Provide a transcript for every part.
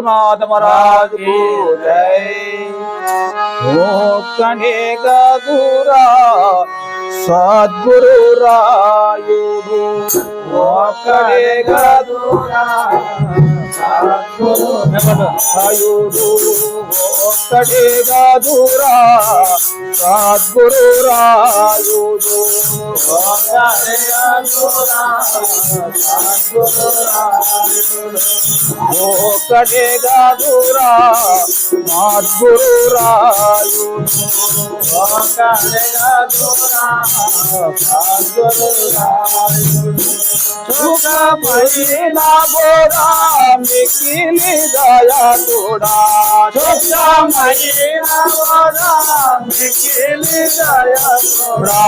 રઘુનાથ મહારાજ જય. કણે ગધુરા સદગુરુ રાયુડુ કણે ગધુરા ಕಡೆಗ ದೂರ ಸದ್ಗುರು ರಾಯುದು ಓ ಕಡೆಗ ದೂರ ಸದ್ಗುರು ರಾಯುದು ಓ ಕಡೆಗ ದೂರ ಸದ್ಗುರು ರಾಯುದು ಸುಖ ಮಹಿಳಾ ಬೋರಾ ಮಿಕ್ಕಿ মিলি দয়া তোরা সত্যা মাইয়া বরা মিলি দয়া তোরা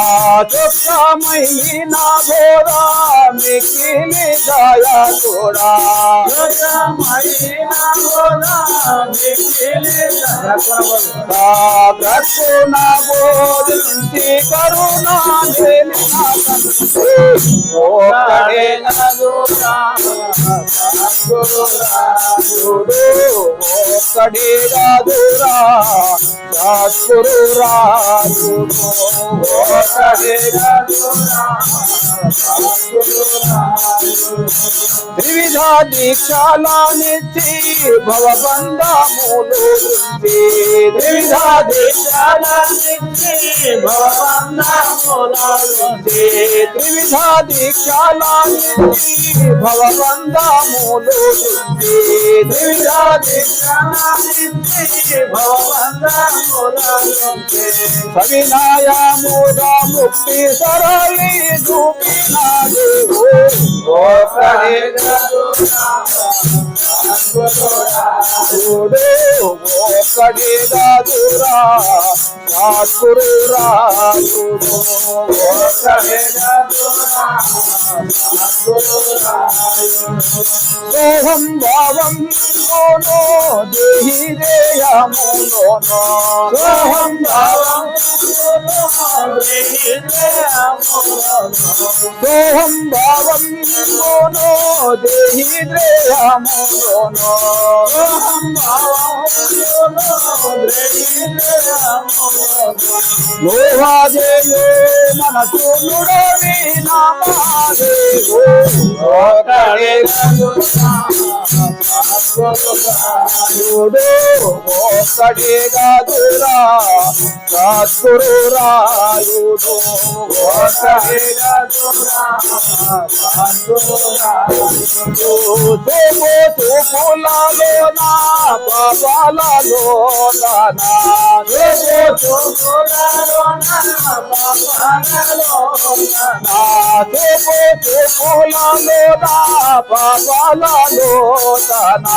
সত্যা মাইয়া বরা মিলি দয়া তোরা সত্যা মাইয়া বরা মিলি দয়া তোরা కరుణ బోధించి కరుణ ఓకడే నదురా సద్గురు त्रिविधा दीक्षा लाने भव बंदा मूलो त्रिविधा दीक्षा लाने भव बंदा मूलो त्रिविधा दीक्षा लाने भव बंदा मूलो त्रिविधा दीक्षा लाने भव बंदा सविनाया मोदा মুক্তি সরলি গোপী নারী దాదురా సద్గురు రాయుడు ఒకడే దాదురా సద్గురు సోహం భావం మోనో దేహి దేయములోనో సోహం భావం సోహం భావం దేహి ద్రేయములోనో సోహం లోహాదేయో మనసు నుడవి నామాదేవో ఒకడే ಸಡೆ ಗಾದುರ ಸತ್ಗುರುರಾಯುಡು ಸಡೆ ಗಾದುರ ಸತ್ಗುರುರಾಯುಡು ತುಮು ಲಾಲೋ ನಾ ಬಾಬಾ ಲಾಲೋ ನಾನಾ ತುಮು ಲಾಲೋ ನಾ ಬಾಬಾ ಲಾಲೋ ನಾನಾ ತುಮು ತುಮು ಲಾಲೋ ನಾ ಬಾಬಾ ಲಾಲೋ ನಾನಾ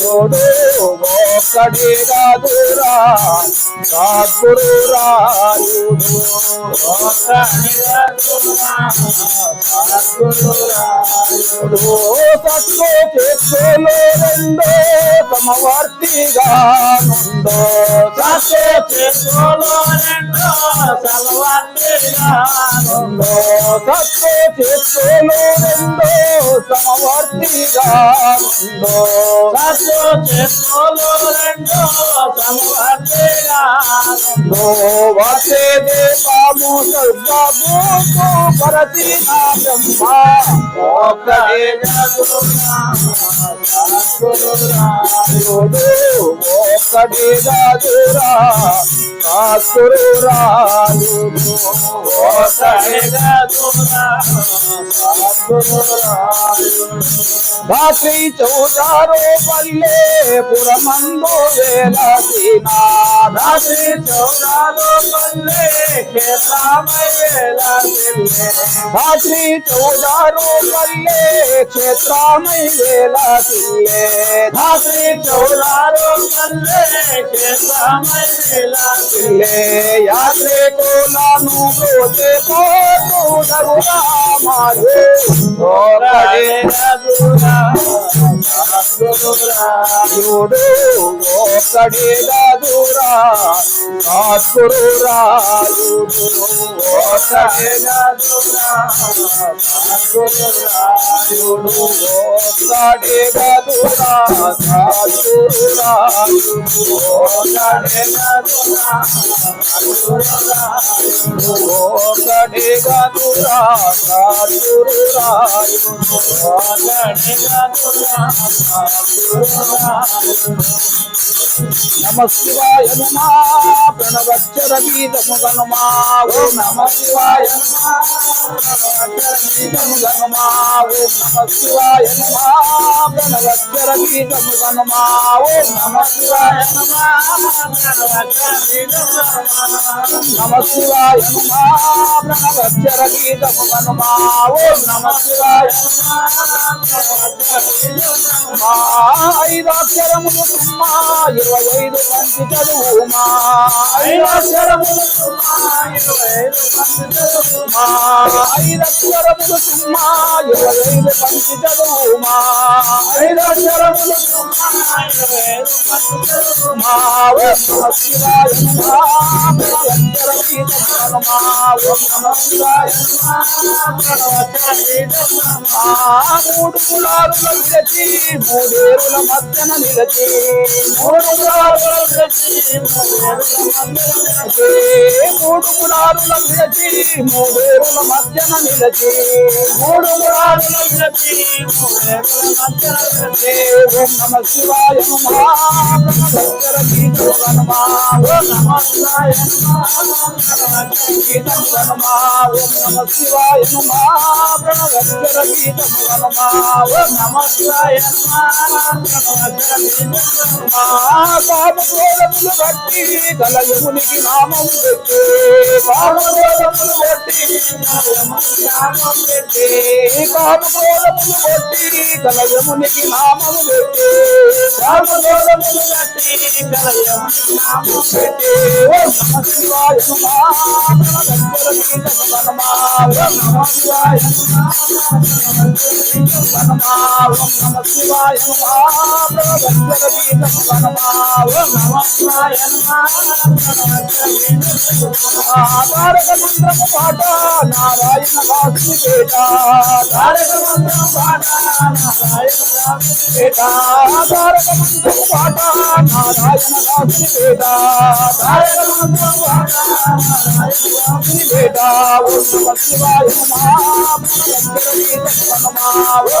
योडो कड़ेरा दूरा सदगुरु रायुडो कड़ेरा दूरा सदगुरु रायुडो सत्तो चेत्तोलो रेंडो समवर्तिगा नुंडो सत्तो चेत्तोलो రెండో సమవర్తిగా నుండో సత్వ చేతులు రెండో సమవర్తిగా నుండో వసే దేవము సర్వము పరతి నా బ్రహ్మ ఒక్కడే రాయుడు ఒక్కడే దాదురా సద్గురు రాయుడు ఒక్కడే దాదురా సద్గురు రాయుడు రాత్రి చౌదారో పల్లె పురమందు వేలసిన రాత్రి చౌదారో పల్లె క్షేత్రమై వేలసిల్లే రాత్రి చౌదారో పల్లె క్షేత్రమై వేలసిల్లే రాత్రి చౌదారో పల్లె క్షేత్రమై వేలసిల్లే యాత్రే కోలాను బ్రోతే పోతు దరురా మారు ఓరడే Uh-huh. దరురా సద్గురురాయుడు ఒక్కడే కాదురా సద్గురు ఒక్కడే కాదురా సద్గురు ఒక్కడే కాదురా సద్గురు ఒక్కడే కాదురా ఒక్కడే కాదురా సద్గురు ఒక్కడే కాదురా సద్గురు రాయుడు నమ శివాయ నమా ప్రణవచ్చర గీతము గనుమా ఓం నమ నమా గీతము గనుమా ఓం నమ నమా. శివాయ ప్రణవచ్చర గీతము గనుమా నమ నమ శివాయ ఐదాక్షరములు సుమ్మా ఇరవై ఐదు పంచి చదువుమా. ఐదాక్షరములు ఇరవై ఐదు చదువుమా ఐదక్షరములు సుమ్మా ఇరవై ఐదు మూడు కులారుల విరచి మూడేరుల మధ్యన నిలచి మూడు కులారుల విరచి మూడేరుల నిలచి మూడేరుల మధ్యన నిలచి మూడు కులారుల విరచి మూడేరుల మధ్యన నిలచి ఓం నమ శివాయ నమః. ఓం నమ శివాయ నమః ఓం నమ శివాయ ఓం నమ శివాయ పాపక్రోధములు బట్టి కలయమునికి నామం పెట్టే పాపక్రోధములు బట్టి కలయమునికి నామం పెట్టి పాపక్రోధములు బట్టి కలయమునికి నామం పెట్టే ఓం నమ శివాయ నమః ప్రణవచ్చర గీతముమా నమ శివాయ తారకమంత్రము పాట నారాయణ దాసుని తారకమంత్రము పాట నారాయణ దాసుని తారకమంత్రము పాట నారాయణ దాసుని పాట నారాయణ விடா ஓம் நம சிவாய Oh,